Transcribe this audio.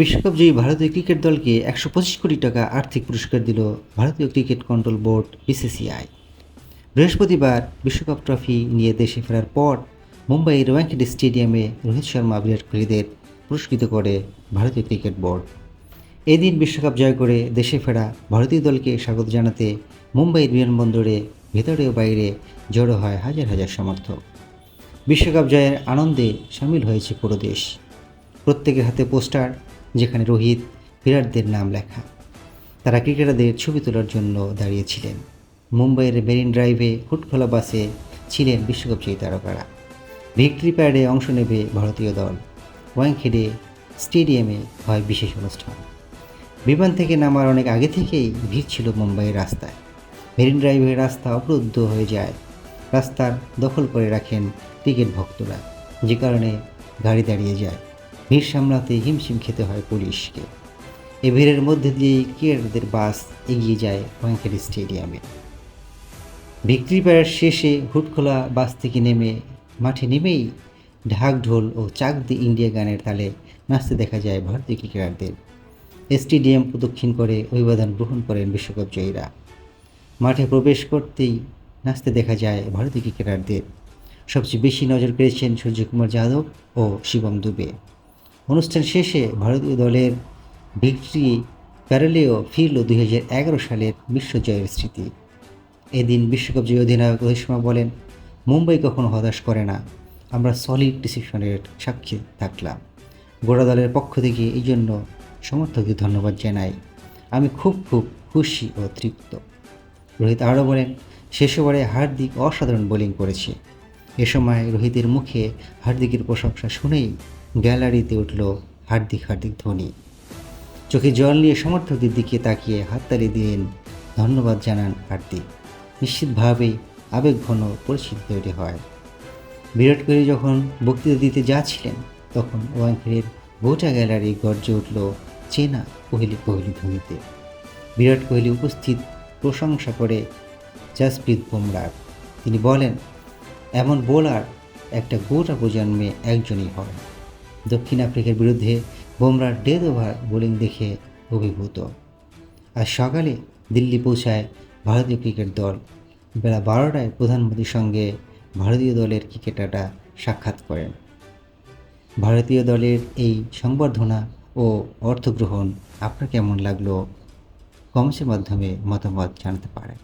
বিশ্বকাপ জয়ী ভারতীয় ক্রিকেট দলকে একশো পঁচিশ কোটি টাকা আর্থিক পুরস্কার দিল ভারতীয় ক্রিকেট কন্ট্রোল বোর্ড বিসিসিআই। বৃহস্পতিবার বিশ্বকাপ ট্রফি নিয়ে দেশে ফেরার পর মুম্বাইয়ের ওয়াংখেডে স্টেডিয়ামে রোহিত শর্মা বিরাট কোহলিদের পুরস্কৃত করে ভারতীয় ক্রিকেট বোর্ড। এদিন বিশ্বকাপ জয় করে দেশে ফেরা ভারতীয় দলকে স্বাগত জানাতে মুম্বাইয়ের বিমানবন্দরে ভেতরে ও বাইরে জড়ো হয় হাজার হাজার সমর্থক। বিশ্বকাপ জয়ের আনন্দে সামিল হয়েছে পুরো দেশ। প্রত্যেকের হাতে পোস্টার যেখানে রোহিত বিরাটদের নাম লেখা। তারা ক্রিকেটারদের ছবি তোলার জন্য দাঁড়িয়েছিলেন। মুম্বাইয়ের মেরিন ড্রাইভে হুটখোলা বাসে ছিলেন বিশ্বকাপ জয়ী তারকারা। ভিক্টরি প্যারেডে অংশ নেবে ভারতীয় দল। ওয়াংখেডে স্টেডিয়ামে হয় বিশেষ অনুষ্ঠান। বিমান থেকে নামার অনেক আগে থেকেই ভিড় ছিল মুম্বাইয়ের রাস্তায়। মেরিন ড্রাইভের রাস্তা অবরুদ্ধ হয়ে যায়। রাস্তার দখল করে রাখেন ক্রিকেট ভক্তরা, যে কারণে গাড়ি দাঁড়িয়ে যায়। ভিড় সামলাতে হিমশিম খেতে হয় পুলিশকে। এ ভিড়ের মধ্যে দিয়েই ক্রিকেটারদের বাস এগিয়ে যায় ওয়াংখেড়ে স্টেডিয়ামে। ভিক্টরি প্যারেড শেষে হুটখোলা বাস থেকে নেমে, মাঠে নেমেই ঢাক ঢোল ও চাক দি ইন্ডিয়া গানের তালে নাচতে দেখা যায় ভারতীয় ক্রিকেটারদের স্টেডিয়াম প্রদক্ষিণ করে অভিবাদন গ্রহণ করেন বিশ্বকাপ জয়ীরা। মাঠে প্রবেশ করতেই নাচতে দেখা যায় ভারতীয় ক্রিকেটারদের সবচেয়ে বেশি নজর কেড়েছেন সূর্যকুমার যাদব ও শিবম দুবে। অনুষ্ঠান শেষে ভারতীয় দলের ভিক্টরি প্যারেলেও ফিরল দুই হাজার এগারো সালের বিশ্বজয়ের স্মৃতি। এদিন বিশ্বকাপ জয়ী অধিনায়ক রোহিত শর্মা বলেন, মুম্বাই কখনো হতাশ করে না। আমরা সলিড ডিসিশনের সাক্ষী থাকলাম। গোড়া দলের পক্ষ থেকে এই জন্য সমর্থকদের ধন্যবাদ জানাই। আমি খুব খুব খুশি ও তৃপ্ত। রোহিত আরও বলেন শেষ ওভারে হার্দিক অসাধারণ বোলিং করেছে। এ সময় রোহিতের মুখে হার্দিকের প্রশংসা শুনেই গ্যালারিতে উঠল হার্দিক হার্দিক ধ্বনি। চোখে জল নিয়ে সমর্থকদের দিকে তাকিয়ে হাততালি দিলেন ধন্যবাদ জানান হার্দিক। নিশ্চিতভাবেই আবেগঘন পরিস্থিতি তৈরি হয়। বিরাট কোহলি যখন বক্তৃতা দিতে যাচ্ছিলেন, তখন ওয়াংখেড়ের গোটা গ্যালারি গর্জে উঠল চেনা কোহলি কোহলি ধ্বনিতে। বিরাট কোহলি উপস্থিত প্রশংসা করে জাসপ্রীত বুমরার। তিনি বলেন, এমন বোলার একটা গোটা প্রজন্মে একজনই হয়। দক্ষিণ আফ্রিকার বিরুদ্ধে বুমরার ডেথ ওভার বোলিং দেখে অভিভূত। আজ সকালে দিল্লি পৌঁছায় ভারতীয় ক্রিকেট দল। বেলা বারোটায় প্রধানমন্ত্রীর সঙ্গে ভারতীয় দলের ক্রিকেটাররা সাক্ষাৎ করেন। ভারতীয় দলের এই সংবর্ধনা ও অর্থগ্রহণ আপনার কেমন লাগল? কমেন্টের মাধ্যমে মতামত জানাতে পারেন।